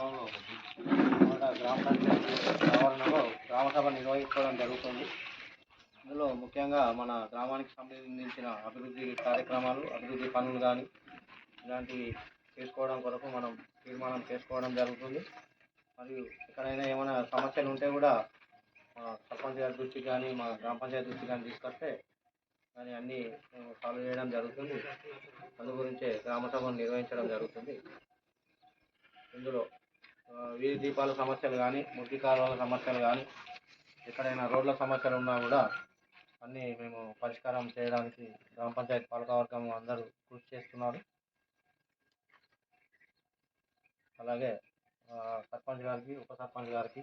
గ్రామంలో ఒకటి. గ్రామ పంచాయతీ ఆవరణలో గ్రామసభ నిర్వహించుకోవడం జరుగుతుంది. ఇందులో ముఖ్యంగా మన గ్రామానికి సంబంధించిన అభివృద్ధి కార్యక్రమాలు అభివృద్ధి పనులు కానీ ఇలాంటివి చేసుకోవడం కొరకు మనం తీర్మానం చేసుకోవడం జరుగుతుంది. మరియు ఎక్కడైనా ఏమైనా సమస్యలు ఉంటే కూడా మా సర్పంచ్ గారి దృష్టికి కానీ మా గ్రామ పంచాయతీ దృష్టి కానీ తీసుకొస్తే దాన్ని అన్నీ మేము సాల్వ్ చేయడం జరుగుతుంది. అందు గురించే గ్రామ సభను నిర్వహించడం జరుగుతుంది. ఇందులో వీధి దీపాల సమస్యలు కానీ మురికి కాలువల సమస్యలు కానీ ఎక్కడైనా రోడ్ల సమస్యలు ఉన్నా కూడా అన్నీ మేము పరిష్కారం చేయడానికి గ్రామ పంచాయతీ పాలకవర్గం అందరూ కృషి చేస్తున్నారు. అలాగే సర్పంచ్ గారికి ఉప సర్పంచ్ గారికి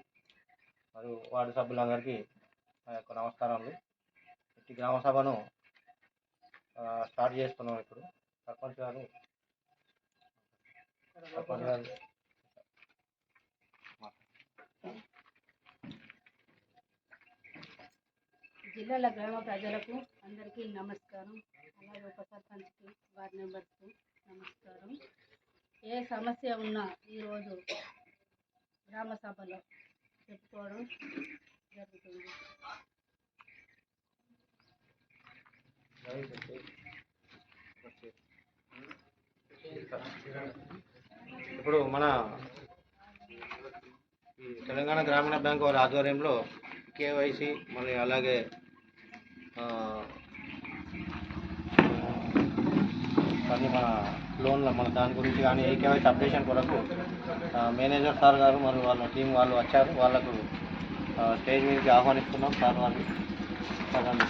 మరియు వార్డు సభ్యులందరికీ నా యొక్క నమస్కారాలు ఇట్టి గ్రామ సభను స్టార్ట్ చేస్తున్నాం ఇప్పుడు. సర్పంచ్ గారు. సర్పంచ్ గారు. జిల్లాల గ్రామ ప్రజలకు అందరికీ నమస్కారం. అలాగే ఉప సర్పంచ్కి వార్డ్ మెంబర్స్కి నమస్కారం. ఏ సమస్య ఉన్నా ఈరోజు గ్రామ సభలో చెప్పుకోవడం జరుగుతుంది. ఇప్పుడు మన ఈ తెలంగాణ గ్రామీణ బ్యాంక్ వారి ఆధ్వర్యంలో కేవైసి మళ్ళీ అలాగే కానీ మన లోన్ల మన దాని గురించి కానీ ఏకేవైతే అప్డేషన్ కొరకు మేనేజర్ సార్ గారు మరియు వాళ్ళ టీం వాళ్ళు వచ్చారు వాళ్ళకు స్టేజ్ మీదకి ఆహ్వానిస్తున్నాం సార్ వాళ్ళు పదండి.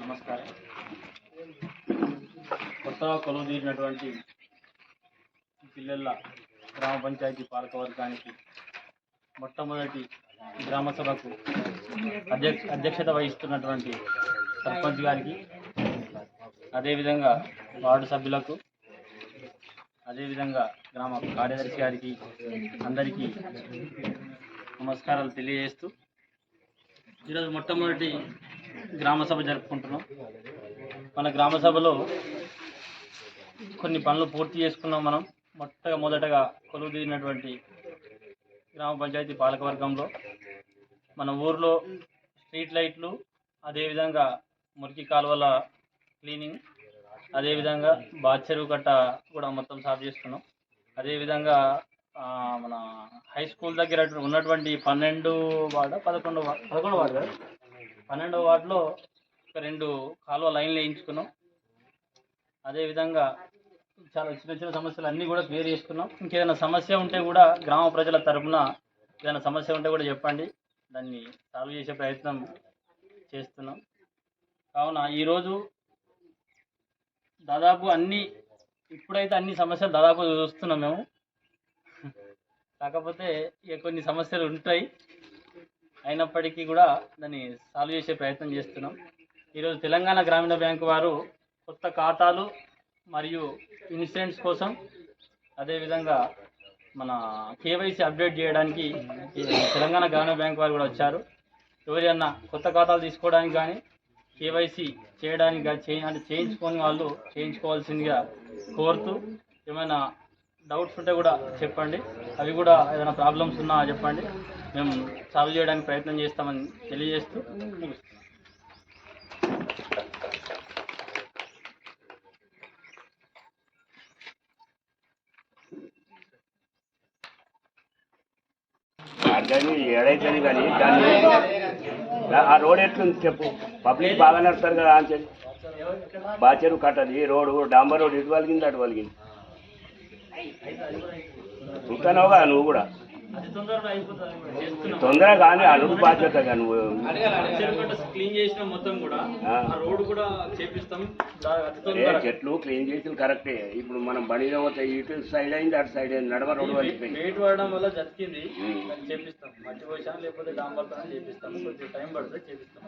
నమస్కారం కొత్తగా కొలువు తీరినటువంటి పిల్లల గ్రామ పంచాయతీ పాలకవర్గానికి మొట్టమొదటి గ్రామ సభకు అధ్యక్షత వహిస్తున్నటువంటి సర్పంచ్ గారికి అదేవిధంగా వార్డు సభ్యులకు అదేవిధంగా గ్రామ కార్యదర్శి గారికి అందరికీ నమస్కారాలు తెలియజేస్తూ ఈరోజు మొట్టమొదటి గ్రామ సభ జరుపుకుంటున్నాం. మన గ్రామ సభలో కొన్ని పనులు పూర్తి చేసుకున్నాం మనం. మొట్ట మొదటగా కొలువు తీరినటువంటి గ్రామ పంచాయతీ పాలకవర్గంలో మన ఊర్లో స్ట్రీట్ లైట్లు అదేవిధంగా మురికి కాలువల క్లీనింగ్ అదేవిధంగా బాచెరువు కట్ట కూడా మొత్తం సాఫ్ చేసుకున్నాం. అదేవిధంగా మన హై స్కూల్ దగ్గర ఉన్నటువంటి పన్నెండు వార్డ పదకొండు వార్డు పదకొండు వార్డు పన్నెండో వార్డులో ఒక రెండు కాలువ లైన్లు వేయించుకున్నాం. అదేవిధంగా చాలా చిన్న చిన్న సమస్యలు అన్నీ కూడా క్లియర్ చేసుకున్నాం. ఇంకేదైనా సమస్య ఉంటే కూడా గ్రామ ప్రజల తరపున ఏదైనా సమస్య ఉంటే కూడా చెప్పండి. దాన్ని సాల్వ్ చేసే ప్రయత్నం చేస్తున్నాం. కావున ఈరోజు దాదాపు అన్ని ఇప్పుడైతే అన్ని సమస్యలు దాదాపు చూస్తున్నాం మేము. కాకపోతే ఇక కొన్ని సమస్యలు ఉంటాయి. అయినప్పటికీ కూడా దాన్ని సాల్వ్ చేసే ప్రయత్నం చేస్తున్నాం. ఈరోజు తెలంగాణ గ్రామీణ బ్యాంకు వారు కొత్త ఖాతాలు మరియు ఇన్సూరెన్స్ కోసం అదేవిధంగా మన కేవైసీ అప్డేట్ చేయడానికి తెలంగాణ గ్రామీణ బ్యాంక్ వారు కూడా వచ్చారు. ఎవరైనా కొత్త ఖాతాలు తీసుకోవడానికి కానీ కేవైసీ చేయడానికి కానీ అంటే చేయించుకొని వాళ్ళు చేయించుకోవాల్సిందిగా కోరుతూ ఏమైనా డౌట్స్ ఉంటే కూడా చెప్పండి. అవి కూడా ఏదైనా ప్రాబ్లమ్స్ ఉన్నా చెప్పండి. మేము సాల్వ్ చేయడానికి ప్రయత్నం చేస్తామని తెలియజేస్తూ ముగిస్తున్నాం. దాన్ని ఏడైతుంది కానీ దాన్ని ఆ రోడ్ ఎట్లుంది చెప్పు? పబ్లిక్ బాగా నడుస్తారు కదా అని చెప్పి. బాచెరు కట్టది రోడ్డు డాంబర్ రోడ్ ఇటు వలిగింది అటు వలిగింది చూస్తున్నావు కదా నువ్వు కూడా? తొందరగా కానీ అడుగు నువ్వు చెరుకట్ట క్లీన్ చేసిన మొత్తం కూడా రోడ్డు కూడా చేపిస్తాం. చెట్లు క్లీన్ చేసి కరెక్టే. ఇప్పుడు మనం బండిలో పోతే ఇటు సైడ్ అయింది అటు సైడ్ అయింది రోడ్డు వలిగిపోయింది వెయిట్ వాడడం వల్ల జతికింది. చేపిస్తాం. మట్టి పోసాం లేకపోతే డాంబర్తో చేపిస్తాం. కొంచెం టైం పడుతుంది చేపిస్తాం.